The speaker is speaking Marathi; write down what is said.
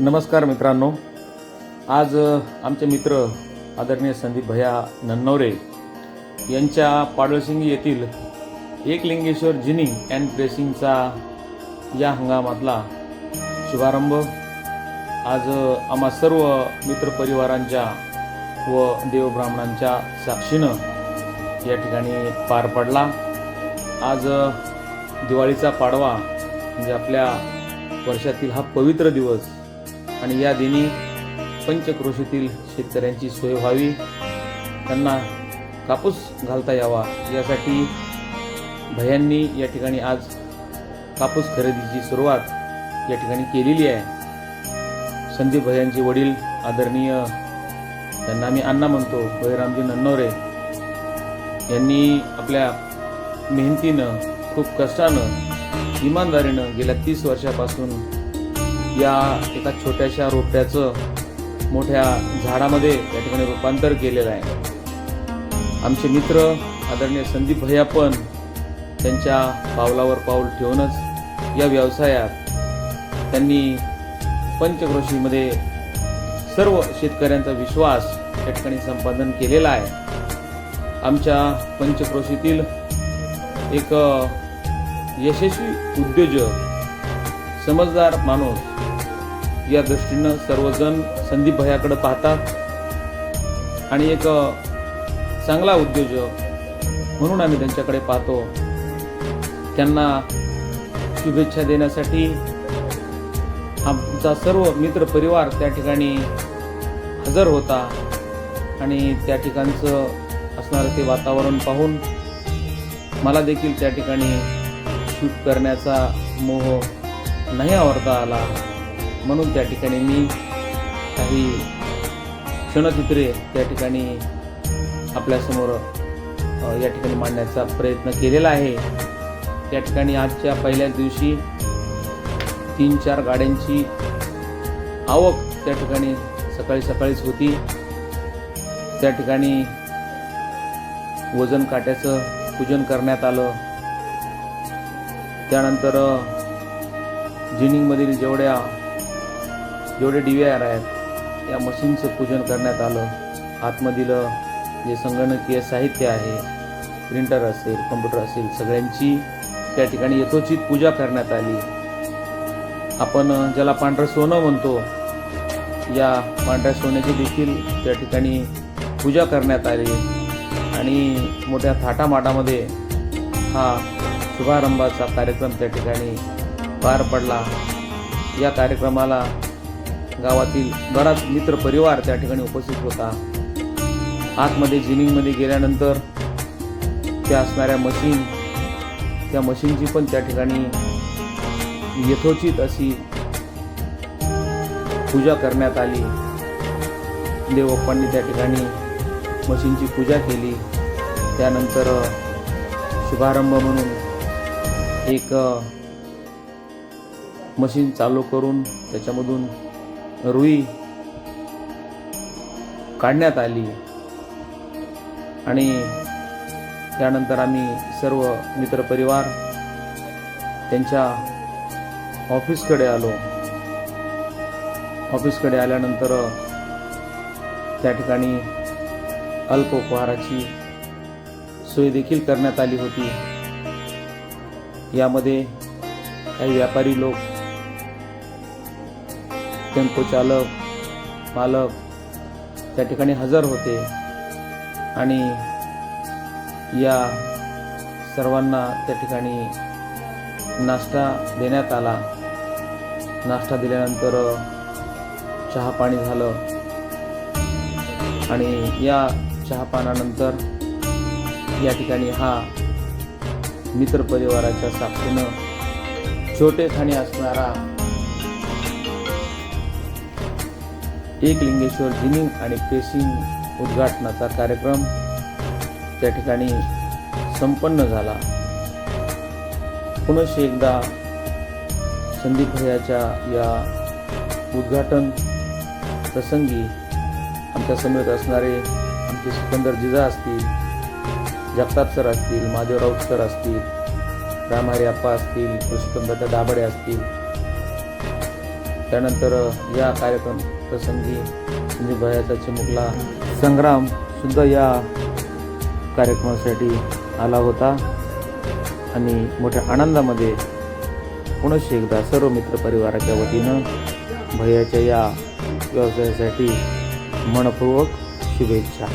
नमस्कार मित्रांनो. आज आमचे मित्र आदरणीय संदीप भैया नन्नवरे यांच्या पाडळसिंगी येथील एकलिंगेश्वर जिनिंग अँड प्रेसिंगचा या हंगामातला शुभारंभ. आज आम्हा सर्व मित्रपरिवारांच्या व देवब्राह्मणांच्या साक्षीनं या ठिकाणी पार पडला. आज दिवाळीचा पाडवा म्हणजे आपल्या वर्षातील हा पवित्र दिवस आणि या दिनी पंचक्रोशीतील शेतकऱ्यांची सोय व्हावी. त्यांना कापूस घालता यावा. यासाठी भयांनी या ठिकाणी आज कापूस खरेदीची सुरुवात या ठिकाणी केलेली आहे. संदीप भयांचे वडील आदरणीय त्यांना आम्ही अण्णा म्हणतो भयरामजी नन्नवरे यांनी आपल्या मेहनतीनं खूप कष्टानं इमानदारीनं गेल्या तीस वर्षापासून या एका छोट्याशा रोपट्याचं मोठ्या झाडामध्ये या ठिकाणी रूपांतर केलेलं आहे. आमचे मित्र आदरणीय संदीप भैया पण त्यांच्या पावलावर पाऊल ठेवूनच या व्यवसायात त्यांनी पंचक्रोशीमध्ये सर्व शेतकऱ्यांचा विश्वास या ठिकाणी संपादन केलेला आहे. आमच्या पंचक्रोशीतील एक यशस्वी उद्योजक समजदार माणूस या दृष्टीनं सर्वजण संदीप भयाकडं पाहतात. आणि एक चांगला उद्योजक म्हणून आम्ही त्यांच्याकडे पाहतो. त्यांना शुभेच्छा देण्यासाठी आमचा सर्व मित्र परिवार त्या ठिकाणी हजर होता. आणि त्या ठिकाणचं असणारं ते वातावरण पाहून मला देखील त्या ठिकाणी शूट करण्याचा मोह नाही आवडता आला. म्हणून त्या ठिकाणी मी काही क्षणचित्रे त्या ठिकाणी आपल्यासमोर या ठिकाणी मांडण्याचा प्रयत्न केलेला आहे. त्या ठिकाणी आजच्या पहिल्याच दिवशी तीन चार गाड्यांची आवक त्या ठिकाणी सकाळी सकाळीच होती. त्या ठिकाणी वजन काट्याचं पूजन करण्यात आलं. त्यानंतर जिनिंगमधील जेवढ्या जेवढे डी व्ही आर आहेत त्या मशीनचं पूजन करण्यात आलं. आतमधील जे संगणकीय साहित्य आहे प्रिंटर असेल कम्प्युटर असेल सगळ्यांची त्या ठिकाणी यथोचित पूजा करण्यात आली. आपण ज्याला पांढरं सोनं म्हणतो या पांढऱ्या सोन्याची देखील त्या ठिकाणी पूजा करण्यात आली. आणि मोठ्या थाटामाटामध्ये हा शुभारंभाचा कार्यक्रम त्या ठिकाणी पार पडला. या कार्यक्रमाला गावातील बराच मित्र परिवार त्या ठिकाणी उपस्थित होता. आतमध्ये जिनिंगमध्ये गेल्यानंतर त्या असणाऱ्या मशीन त्या मशीनची पण त्या ठिकाणी यथोचित अशी पूजा करण्यात आली. देवप्पांनी त्या ठिकाणी मशीनची पूजा केली. त्यानंतर शुभारंभ म्हणून एक मशीन चालू करून त्याच्यामधून रुई काढण्यात आली. आणि त्यानंतर आम्ही सर्व मित्रपरिवार त्यांच्या ऑफिसकडे आलो. ऑफिसकडे आल्यानंतर त्या ठिकाणी अल्प उपहाराची सोय देखील करण्यात आली होती. यामध्ये काही व्यापारी लोक टेम्पो चालक मालक त्या ठिकाणी हजर होते आणि या सर्वांना त्या ठिकाणी नाश्ता देण्यात आला. नाश्ता दिल्यानंतर चहा पाणी झालं आणि या चहापानानंतर या ठिकाणी हा मित्रपरिवाराच्या साक्षीनं छोटे खाणी असणारा एक लिंगेश्वर जिनिंग आणि पेसिंग उद्घाटनाचा कार्यक्रम त्या ठिकाणी संपन्न झाला. पुनश एकदा संदीप भैयाच्या या उद्घाटन प्रसंगी आमच्या समेत असणारे आमचे सिकंदर जिजा असतील जगताप सर असतील महादेव राऊत सर असतील रामहरी अप्पा असतील कृष्णदादा दादा दाभाडे असतील त्यानंतर या कार्यक्रम प्रसंगी म्हणजे भयाचा चिमुकला संग्राम सुद्धा या कार्यक्रमासाठी आला होता. आणि मोठ्या आनंदामध्ये पुनश्च एकदा सर्व मित्रपरिवाराच्या वतीनं भैयाच्या या व्यवसायासाठी मनपूर्वक शुभेच्छा.